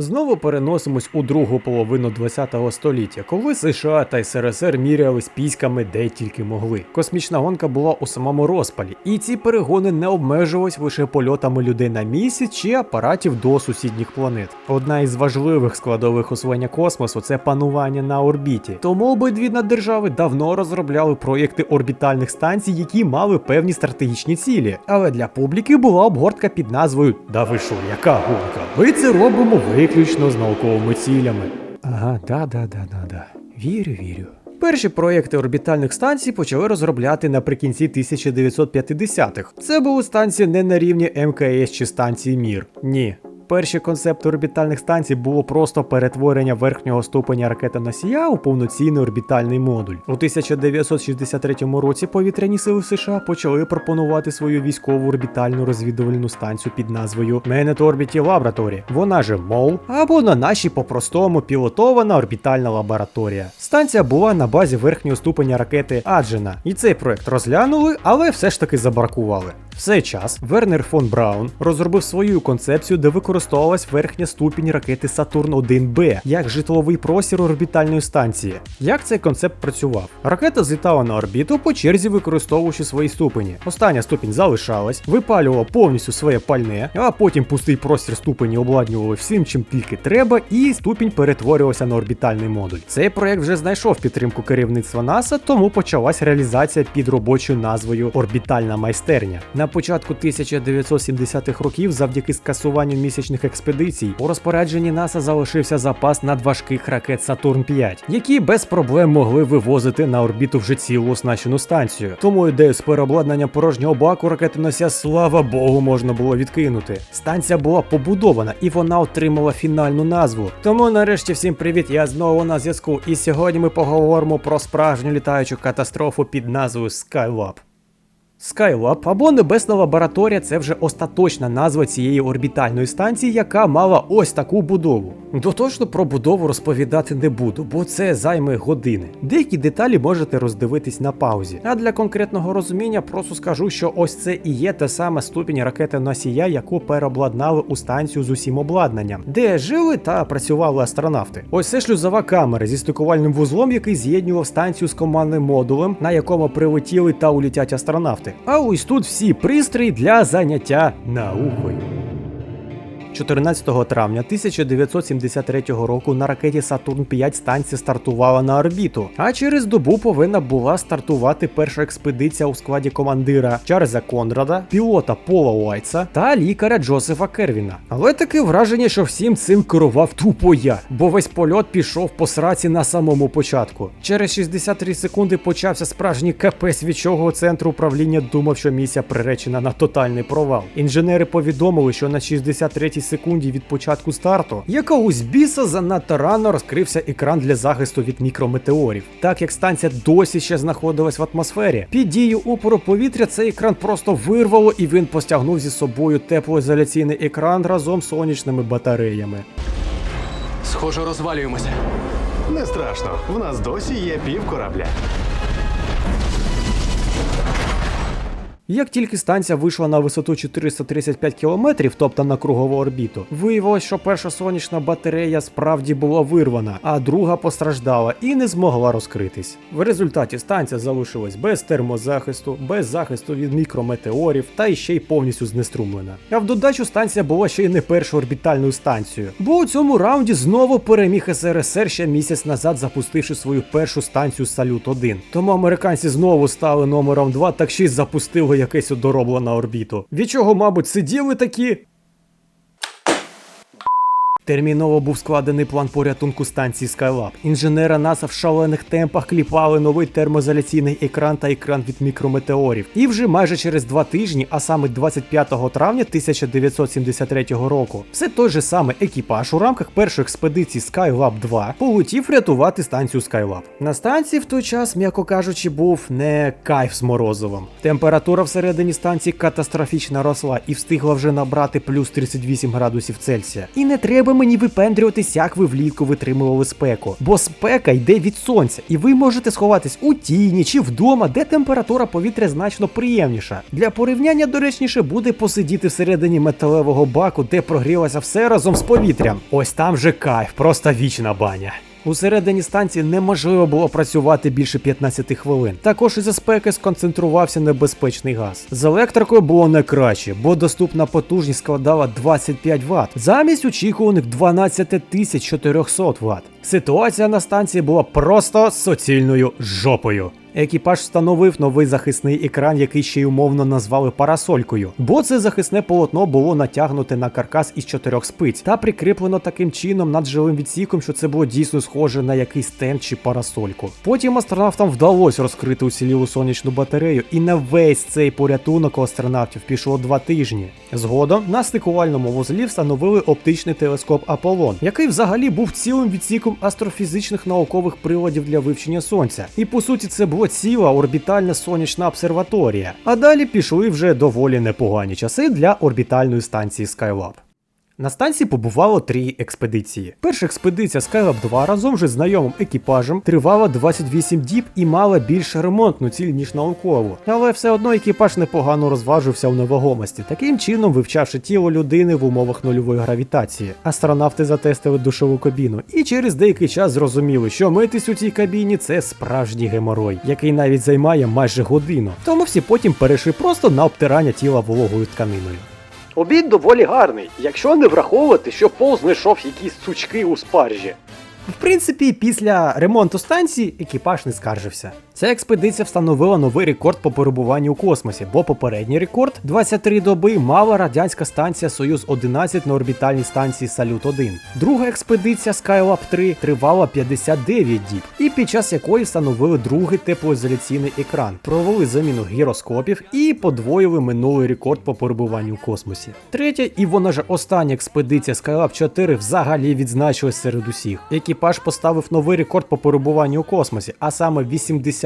Знову переносимось у другу половину 20-го століття, коли США та СРСР міряли з піськами де тільки могли. Космічна гонка була у самому розпалі, і ці перегони не обмежувались лише польотами людей на місяць чи апаратів до сусідніх планет. Одна із важливих складових освоєння космосу це панування на орбіті. Тому обидві наддержави давно розробляли проєкти орбітальних станцій, які мали певні стратегічні цілі. Але для публіки була обгортка під назвою Да ви що, яка гонка? Ми це робимо виключно з науковими цілями. Ага, да, да, да, да, да. Вірю, вірю. Перші проекти орбітальних станцій почали розробляти наприкінці 1950-х. Це були станції не на рівні МКС чи станції Мір. Ні. Перші концепти орбітальних станцій було просто перетворення верхнього ступеня ракета-носія у повноцінний орбітальний модуль. У 1963 році повітряні сили США почали пропонувати свою військову орбітальну розвідувальну станцію під назвою Man at Orbit Laboratory, вона же МОЛ, або на нашій по-простому пілотована орбітальна лабораторія. Станція була на базі верхнього ступеня ракети Аджена, і цей проект розглянули, але все ж таки забракували. В цей час Вернер фон Браун розробив свою концепцію, де використовувалась верхня ступінь ракети Сатурн 1Б як житловий простір орбітальної станції. Як цей концепт працював? Ракета злітала на орбіту по черзі використовуючи свої ступені. Остання ступінь залишалась, випалювала повністю своє пальне, а потім пустий простір ступені обладнювали всім, чим тільки треба, і ступінь перетворювався на орбітальний модуль. Цей проект вже знайшов підтримку керівництва НАСА, тому почалась реалізація під робочою назвою Орбітальна майстерня. На початку 1970-х років, завдяки скасуванню місячних експедицій, у розпорядженні НАСА залишився запас надважких ракет Сатурн 5, які без проблем могли вивозити на орбіту вже цілу оснащену станцію. Тому ідею з переобладнання порожнього баку ракетоносія, слава Богу, можна було відкинути. Станція була побудована і вона отримала фінальну назву. Тому нарешті всім привіт, я знову на зв'язку. І сьогодні ми поговоримо про справжню літаючу катастрофу під назвою Skylab. Skylab або Небесна лабораторія це вже остаточна назва цієї орбітальної станції, яка мала ось таку будову. Доточно про будову розповідати не буду, бо це займе години. Деякі деталі можете роздивитись на паузі. А для конкретного розуміння просто скажу, що ось це і є та сама ступінь ракети носія, яку переобладнали у станцію з усім обладнанням, де жили та працювали астронавти. Ось це шлюзова камера зі стикувальним вузлом, який з'єднував станцію з командним модулем, на якому прилетіли та улітять астронавти. А ось тут всі пристрої для заняття наукою. 14 травня 1973 року на ракеті Сатурн 5 станція стартувала на орбіту, а через добу повинна була стартувати перша експедиція у складі командира Чарльза Конрада, пілота Пола Уайтса та лікаря Джозефа Кервіна. Але таке враження, що всім цим керував тупо я, бо весь польот пішов по сраці на самому початку. Через 63 секунди почався справжній капець, від чого центр управління думав, що місія приречена на тотальний провал. Інженери повідомили, що на 63 секунді від початку старту якогось біса занадто рано розкрився екран для захисту від мікрометеорів. Так як станція досі ще знаходилась в атмосфері, під дією опору повітря цей екран просто вирвало і він постягнув зі собою теплоізоляційний екран разом з сонячними батареями. Схоже, розвалюємося. Не страшно, в нас досі є пів корабля. Як тільки станція вийшла на висоту 435 кілометрів, тобто на кругову орбіту, виявилось, що перша сонячна батарея справді була вирвана, а друга постраждала і не змогла розкритись. В результаті станція залишилась без термозахисту, без захисту від мікрометеорів та ще й повністю знеструмлена. А в додачу станція була ще й не першою орбітальною станцією, бо у цьому раунді знову переміг СРСР ще місяць назад, запустивши свою першу станцію Салют 1 Тому американці знову стали номером 2, так ще й запустили якесь одоробло на орбіту. Від чого, мабуть, сиділи такі. Терміново був складений план порятунку станції Skylab. Інженера НАСА в шалених темпах кліпали новий термоізоляційний екран та екран від мікрометеорів. І вже майже через два тижні, а саме 25 травня 1973 року, все той же самий екіпаж у рамках першої експедиції Skylab 2 полетів рятувати станцію Skylab. На станції в той час, м'яко кажучи, був не кайф з морозивом. Температура всередині станції катастрофічно росла і встигла вже набрати плюс 38 градусів Цельсія. І не треба мені випендрюватись, як ви влітку витримували спеку. Бо спека йде від сонця, і ви можете сховатись у тіні чи вдома, де температура повітря значно приємніша. Для порівняння доречніше буде посидіти всередині металевого баку, де прогрілося все разом з повітрям. Ось там же кайф, просто вічна баня. Усередині станції неможливо було працювати більше 15 хвилин. Також із спеки сконцентрувався небезпечний газ. З електрикою було не краще, бо доступна потужність складала 25 Вт, замість очікуваних 12 400 Вт. Ситуація на станції була просто суцільною жопою. Екіпаж встановив новий захисний екран, який ще й умовно назвали парасолькою, бо це захисне полотно було натягнуте на каркас із чотирьох спиць та прикріплено таким чином над жилим відсіком, що це було дійсно схоже на якийсь стенд чи парасольку. Потім астронавтам вдалося розкрити уцілілу сонячну батарею, і на весь цей порятунок у астронавтів пішло два тижні. Згодом на стикувальному вузлі встановили оптичний телескоп Аполлон, який взагалі був цілим відсіком астрофізичних наукових приладів для вивчення сонця. І по суті, це була ціла орбітальна сонячна обсерваторія. А далі пішли вже доволі непогані часи для орбітальної станції Skylab. На станції побувало три експедиції. Перша експедиція Skylab 2 разом з знайомим екіпажем тривала 28 діб і мала більше ремонтну ціль, ніж наукову. Але все одно екіпаж непогано розважився у невагомості, таким чином вивчавши тіло людини в умовах нульової гравітації. Астронавти затестили душову кабіну і через деякий час зрозуміли, що митись у цій кабіні це справжній геморой, який навіть займає майже годину. Тому всі потім перейшли просто на обтирання тіла вологою тканиною. Обід доволі гарний, якщо не враховувати, що Пол знайшов якісь сучки у спаржі. В принципі, після ремонту станції екіпаж не скаржився. Ця експедиція встановила новий рекорд по перебуванню у космосі, бо попередній рекорд 23 доби мала радянська станція Союз 11 на орбітальній станції Салют 1. Друга експедиція Skylab 3 тривала 59 діб, і під час якої встановили другий теплоізоляційний екран, провели заміну гіроскопів і подвоїли минулий рекорд по перебуванню у космосі. Третя, і вона ж остання експедиція Skylab 4 взагалі відзначилась серед усіх. Екіпаж поставив новий рекорд по перебуванню у космосі, а саме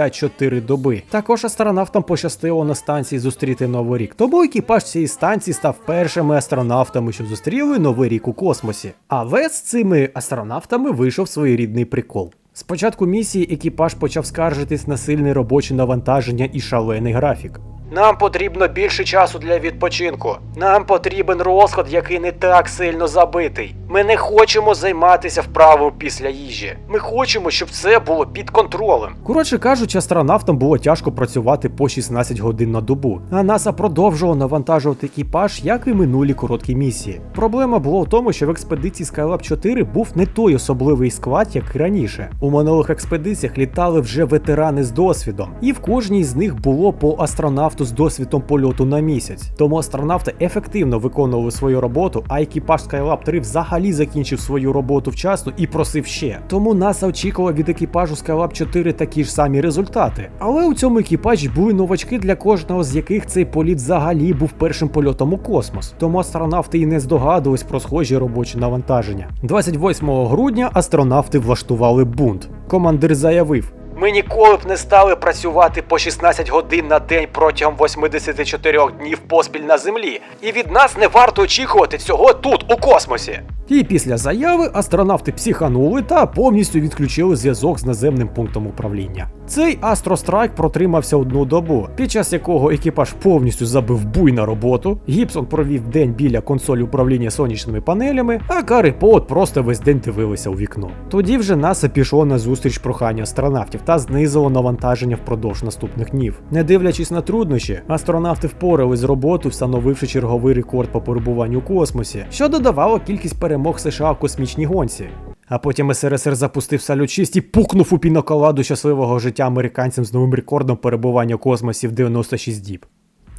84 доби. Також астронавтам пощастило на станції зустріти новий рік. Тому екіпаж цієї станції став першими астронавтами, що зустріли новий рік у космосі. Але з цими астронавтами вийшов своєрідний прикол. Спочатку місії екіпаж почав скаржитись на сильне робоче навантаження і шалений графік. Нам потрібно більше часу для відпочинку. Нам потрібен розклад, який не так сильно забитий. Ми не хочемо займатися вправою після їжі. Ми хочемо, щоб це було під контролем. Коротше кажучи, астронавтам було тяжко працювати по 16 годин на добу, а НАСА продовжувало навантажувати екіпаж, як і минулі короткі місії. Проблема була в тому, що в експедиції Skylab 4 був не той особливий склад, як і раніше. У минулих експедиціях літали вже ветерани з досвідом, і в кожній з них було по астронавту з досвідом польоту на місяць. Тому астронавти ефективно виконували свою роботу, а екіпаж Skylab 3 взагалі закінчив свою роботу вчасно і просив ще. Тому НАСА очікувала від екіпажу Skylab 4 такі ж самі результати. Але у цьому екіпажі були новачки, для кожного з яких цей політ взагалі був першим польотом у космос. Тому астронавти і не здогадувались про схожі робочі навантаження. 28 грудня астронавти влаштували бунт. Командир заявив. Ми ніколи б не стали працювати по 16 годин на день протягом 84 днів поспіль на землі, і від нас не варто очікувати цього тут, у космосі. І після заяви астронавти психанули та повністю відключили зв'язок з наземним пунктом управління. Цей астрострайк протримався одну добу, під час якого екіпаж повністю забив буй на роботу. Гібсон провів день біля консолі управління сонячними панелями, а Кар і Поут просто весь день дивилися у вікно. Тоді вже НАСА пішло на зустріч прохання астронавтів та знизило навантаження впродовж наступних днів. Не дивлячись на труднощі, астронавти впорали з роботу, встановивши черговий рекорд по перебуванню у космосі, що додавало кількість перемог США в космічній гонці. А потім СРСР запустив салют 6 і пукнув у піноколаду щасливого життя американцям з новим рекордом перебування у космосі в 96 діб.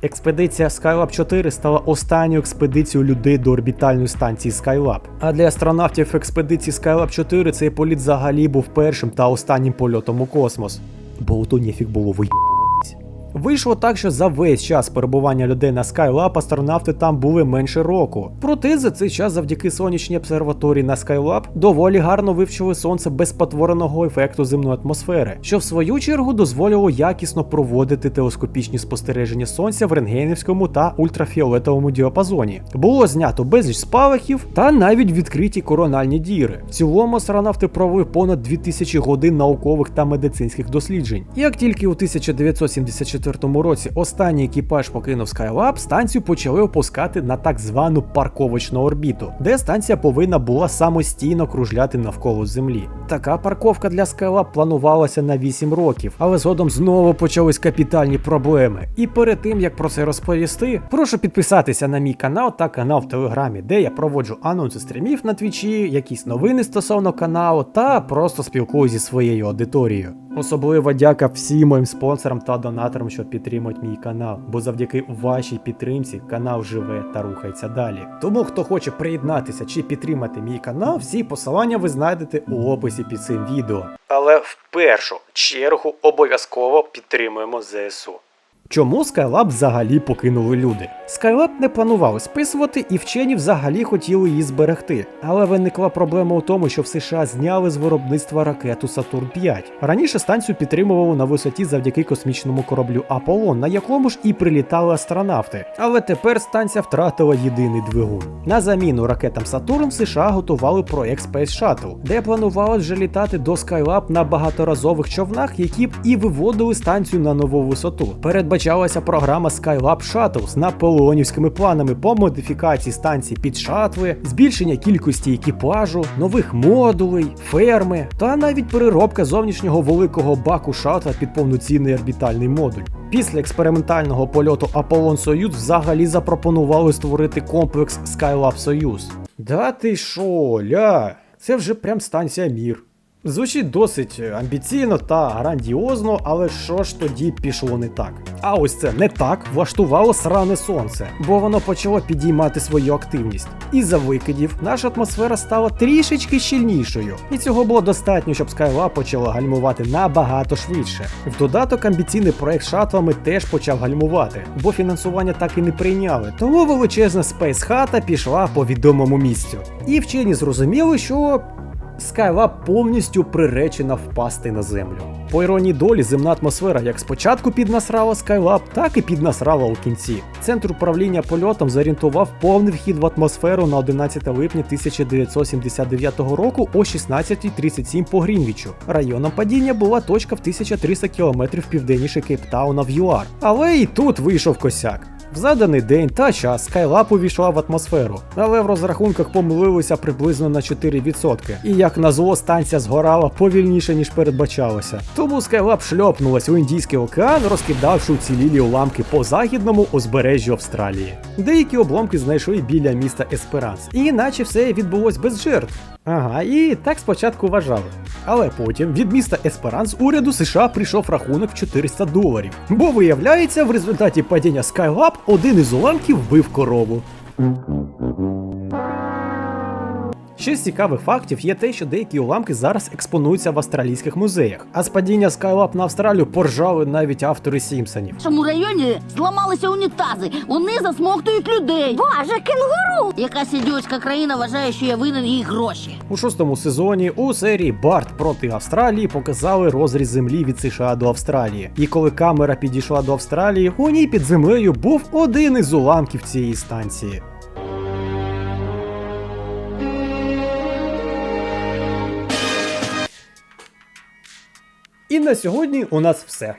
Експедиція Skylab 4 стала останньою експедицією людей до орбітальної станції Skylab. А для астронавтів експедиції Skylab 4 цей політ взагалі був першим та останнім польотом у космос. Бо ото ніфіг було виїбатись. Вийшло так, що за весь час перебування людей на Skylab астронавти там були менше року. Проте за цей час, завдяки сонячній обсерваторії на Skylab, доволі гарно вивчили сонце без спотвореного ефекту земної атмосфери, що в свою чергу дозволило якісно проводити телескопічні спостереження сонця в рентгенівському та ультрафіолетовому діапазоні. Було знято безліч спалахів та навіть відкриті корональні діри. В цілому астронавти провели понад 2000 годин наукових та медицинських досліджень. Як тільки у 1974 році останній екіпаж покинув Skylab, станцію почали опускати на так звану парковочну орбіту, де станція повинна була самостійно кружляти навколо Землі. Така парковка для Skylab планувалася на 8 років, але згодом знову почались капітальні проблеми. І перед тим як про це розповісти, прошу підписатися на мій канал та канал в Телеграмі, де я проводжу анонси стрімів на твічі, якісь новини стосовно каналу та просто спілкуюся зі своєю аудиторією. Особливо дяка всім моїм спонсорам та донаторам, що підтримують мій канал, бо завдяки вашій підтримці канал живе та рухається далі. Тому хто хоче приєднатися чи підтримати мій канал, всі посилання ви знайдете у описі під цим відео. Але в першу чергу обов'язково підтримуємо ЗСУ. Чому Skylab взагалі покинули люди? Skylab не планували списувати, і вчені взагалі хотіли її зберегти. Але виникла проблема у тому, що в США зняли з виробництва ракету Сатурн 5. Раніше станцію підтримували на висоті завдяки космічному кораблю Аполлон, на якому ж і прилітали астронавти. Але тепер станція втратила єдиний двигун. На заміну ракетам Сатурн в США готували проект Space Shuttle, де планували вже літати до Skylab на багаторазових човнах, які б і виводили станцію на нову висоту. Передбачалася програма Skylab Shuttle з наполеонівськими планами по модифікації станції під шатли, збільшення кількості екіпажу, нових модулей, ферми та навіть переробка зовнішнього великого баку шатла під повноцінний орбітальний модуль. Після експериментального польоту Аполлон Союз взагалі запропонували створити комплекс Skylab Союз. Да ти шо, ля? Це вже прям станція Мір. Звучить досить амбіційно та грандіозно, але що ж тоді пішло не так? А ось це не так влаштувало сране сонце, бо воно почало підіймати свою активність. І за викидів наша атмосфера стала трішечки щільнішою, і цього було достатньо, щоб Skylab почала гальмувати набагато швидше. В додаток амбіційний проект шатлами теж почав гальмувати, бо фінансування так і не прийняли. Тому величезна спейс-хата пішла по відомому місцю. І вчені зрозуміли, що Skylab повністю приречена впасти на землю. По іронії долі, земна атмосфера як спочатку піднасрала Skylab, так і піднасрала у кінці. Центр управління польотом зорієнтував повний вхід в атмосферу на 11 липня 1979 року о 16.37 по Грінвічу. Районом падіння була точка в 1300 км південніше Кейптауна в ЮАР. Але і тут вийшов косяк. В заданий день та час Skylab увійшла в атмосферу, але в розрахунках помилилися приблизно на 4%. І як назло, станція згорала повільніше, ніж передбачалося. Тому Skylab шльопнулась у Індійський океан, розкидавши уцілілі уламки по західному узбережжю Австралії. Деякі обломки знайшли біля міста Есперанс, і наче все відбулось без жертв. Ага, і так спочатку вважали. Але потім від міста Есперанс уряду США прийшов рахунок 400 доларів. Бо виявляється, в результаті падіння Skylab один із уламків вбив корову. Ще з цікавих фактів є те, що деякі уламки зараз експонуються в австралійських музеях. А з падіння Skylab на Австралію поржали навіть автори Сімпсонів. В нашому районі зламалися унітази. Вони засмоктують людей. Боже, кенгуру! Якась ідіотська країна вважає, що я винен їй гроші. У шостому сезоні у серії Барт проти Австралії показали розріз землі від США до Австралії. І коли камера підійшла до Австралії, у ній під землею був один із уламків цієї станції. І на сьогодні у нас все.